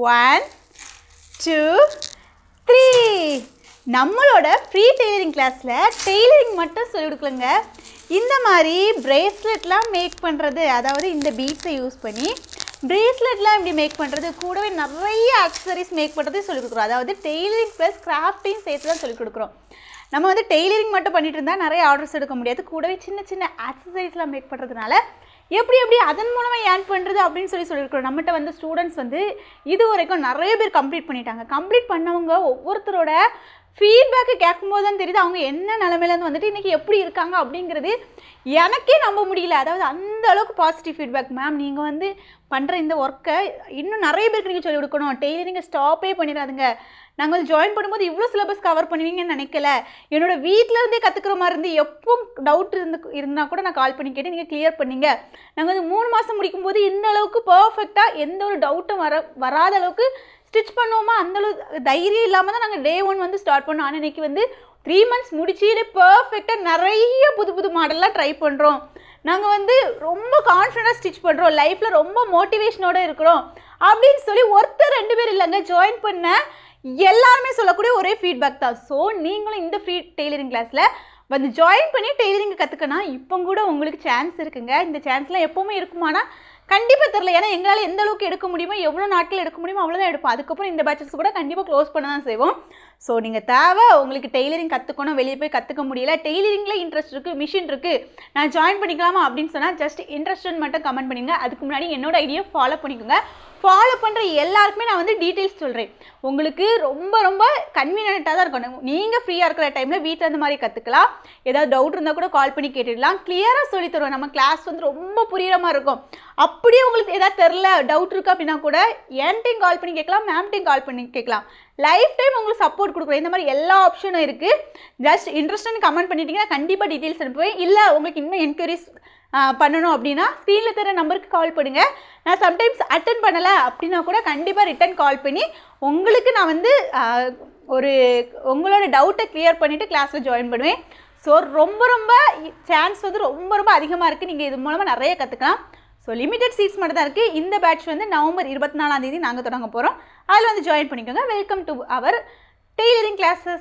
One two three நம்மளோட free tailoring கிளாஸில் tailoring மட்டும் சொல்லிக் கொடுக்கலங்க. இந்த மாதிரி ப்ரேஸ்லெட்லாம் மேக் பண்ணுறது அதாவது இந்த பீட்ஸை யூஸ் பண்ணி ப்ரேஸ்லெட்லாம் இப்படி மேக் பண்ணுறது கூடவே நிறைய அக்சசரிஸ் மேக் பண்ணுறது சொல்லிக் கொடுக்குறோம். அதாவது டெய்லரிங் ப்ளஸ் கிராஃப்டிங் சேர்த்து தான் சொல்லிக் கொடுக்குறோம். நம்ம வந்து டெய்லரிங் மட்டும் பண்ணிட்டு இருந்தால் நிறைய ஆர்டர்ஸ் எடுக்க முடியாது. கூடவே சின்ன சின்ன அக்சசரிஸ்லாம் மேக் பண்ணுறதுனால எப்படி எப்படி அதன் மூலமாக ஏர்ன் பண்ணுறது அப்படின்னு சொல்லி சொல்லியிருக்கிறோம். நம்மகிட்ட வந்து ஸ்டூடெண்ட்ஸ் வந்து இது வரைக்கும் நிறைய பேர் கம்ப்ளீட் பண்ணிட்டாங்க. கம்ப்ளீட் பண்ணவங்க ஒவ்வொருத்தரோட ஃபீட்பேக்கு கேட்கும்போது தான் தெரியுது அவங்க என்ன நிலமையிலேருந்து வந்துட்டு இன்றைக்கி எப்படி இருக்காங்க அப்படிங்கிறது எனக்கே நம்ப முடியல. அதாவது அந்த அளவுக்கு பாசிட்டிவ் ஃபீட்பேக் மேம் நீங்கள் வந்து பண்ணுற இந்த ஒர்க்கை இன்னும் நிறைய பேருக்கு நீங்கள் சொல்லிக் கொடுக்கணும். டெய்லரிங்கை ஸ்டாப்பே பண்ணிடாதுங்க. நாங்கள் வந்து ஜாயின் பண்ணும்போது இவ்வளோ சிலபஸ் கவர் பண்ணுவீங்கன்னு நினைக்கல. என்னோட வீட்டிலேருந்தே கற்றுக்குற மாதிரி இருந்து எப்போ டவுட் இருந்து இருந்தால் கூட நான் கால் பண்ணி கேட்டு நீங்கள் கிளியர் பண்ணீங்க. நாங்கள் வந்து மூணு மாதம் முடிக்கும்போது இந்த அளவுக்கு பர்ஃபெக்டாக எந்த ஒரு டவுட்டும் வர வராத அளவுக்கு ஸ்டிச் பண்ணுவோமா? அந்தளவு தைரியம் இல்லாமல் தான் நாங்கள் டே ஒன் வந்து ஸ்டார்ட் பண்ணோம். ஆனால் இன்றைக்கி வந்து த்ரீ மந்த்ஸ் முடிச்சு பர்ஃபெக்டாக நிறைய புது புது மாடல்லாம் ட்ரை பண்ணுறோம் நாங்கள் வந்து ரொம்ப கான்ஃபிடண்ட்டாக ஸ்டிச் பண்ணுறோம் லைஃப்பில் ரொம்ப மோட்டிவேஷனோடு இருக்கிறோம். அப்படின்னு சொல்லி ஒருத்தர் ரெண்டு பேர் இல்லைங்க ஜாயின் பண்ண எல்லாருமே சொல்லக்கூடிய ஒரே ஃபீட்பேக் தான். ஸோ நீங்களும் இந்த ஃப்ரீ டெய்லரிங் கிளாஸில் வந்து ஜாயின் பண்ணி டெய்லரிங் கற்றுக்கணும் இப்போ கூட உங்களுக்கு சான்ஸ் இருக்குங்க. இந்த சான்ஸ்லாம் எப்போவுமே இருக்குமானா கண்டிப்பாக தெரில ஏன்னா எங்களால் எந்த அளவுக்கு எடுக்க முடியுமோ எவ்வளோ நாட்கள் எடுக்க முடியுமோ அவ்வளோதான் எடுப்போம். அதுக்கப்புறம் இந்த பேச்சஸ் கூட கண்டிப்பாக க்ளோஸ் பண்ண தான் செய்வோம். ஸோ நீங்கள் தேவை உங்களுக்கு டெய்லரிங் கற்றுக்கணும் வெளியே போய் கற்றுக்க முடியல. டெய்லரிங்கில் இன்ட்ரெஸ்ட் இருக்குது மிஷின் இருக்குது நான் ஜாயின் பண்ணிக்கலாமா அப்படின்னு சொன்னால் ஜஸ்ட் இன்ட்ரெஸ்ட்னு மட்டும் கமெண்ட் பண்ணிங்க அதுக்கு முன்னாடி என்னோட ஐடியா ஃபாலோ பண்ணிக்கோங்க. ஃபாலோ பண்ணுற எல்லாருக்குமே நான் வந்து டீட்டெயில்ஸ் சொல்கிறேன் உங்களுக்கு ரொம்ப ரொம்ப கன்வீனியண்ட்டாக தான் இருக்கணும். நீங்கள் ஃப்ரீயாக இருக்கிற டைமில் வீட்டில் அந்த மாதிரி கற்றுக்கலாம் ஏதாவது டவுட் இருந்தால் கூட கால் பண்ணி கேட்டுடலாம். கிளியராக சொல்லித்தருவோம் நம்ம கிளாஸ் வந்து ரொம்ப புரியுற மாதிரி இருக்கும். அப்படியே உங்களுக்கு ஏதாவது தெரில டவுட் இருக்குது அப்படின்னா கூட என்கிட்டையும் கால் பண்ணி கேட்கலாம் மேம்கிட்டையும் கால் பண்ணி கேட்கலாம். லைஃப் டைம் உங்களுக்கு சப்போர்ட் கொடுக்குறோம். இந்த மாதிரி எல்லா ஆப்ஷனும் இருக்குது ஜஸ்ட் இன்ட்ரெஸ்ட்னு கமெண்ட் பண்ணிட்டீங்கன்னா கண்டிப்பாக டீட்டெயில்ஸ் அனுப்புவேன். இல்லை உங்களுக்கு இன்னும் என்கொயரிஸ் பண்ணணும் அப்படின்னா ஸ்க்ரீனில் தர நம்பருக்கு கால் பண்ணுங்கள் நான் சம்டைம்ஸ் அட்டன் பண்ணலை அப்படின்னா கூட கண்டிப்பாக ரிட்டன் கால் பண்ணி உங்களுக்கு நான் வந்து ஒரு உங்களோட டவுட்டை கிளியர் பண்ணிவிட்டு கிளாஸில் ஜாயின் பண்ணுவேன். ஸோ ரொம்ப ரொம்ப சான்ஸ் வந்து ரொம்ப ரொம்ப அதிகமாக இருக்குது நீங்கள் இது மூலமாக நிறைய கற்றுக்கலாம் ஸோ லிமிடெட் சீட்ஸ் மட்டும் தான் இருக்குது இந்த பேட்ச் வந்து நவம்பர் இருபத்தி நாலாம் தேதி நாங்கள் தொடங்க போகிறோம் அதில் வந்து ஜாயின் பண்ணிக்கோங்க. Welcome to our tailoring classes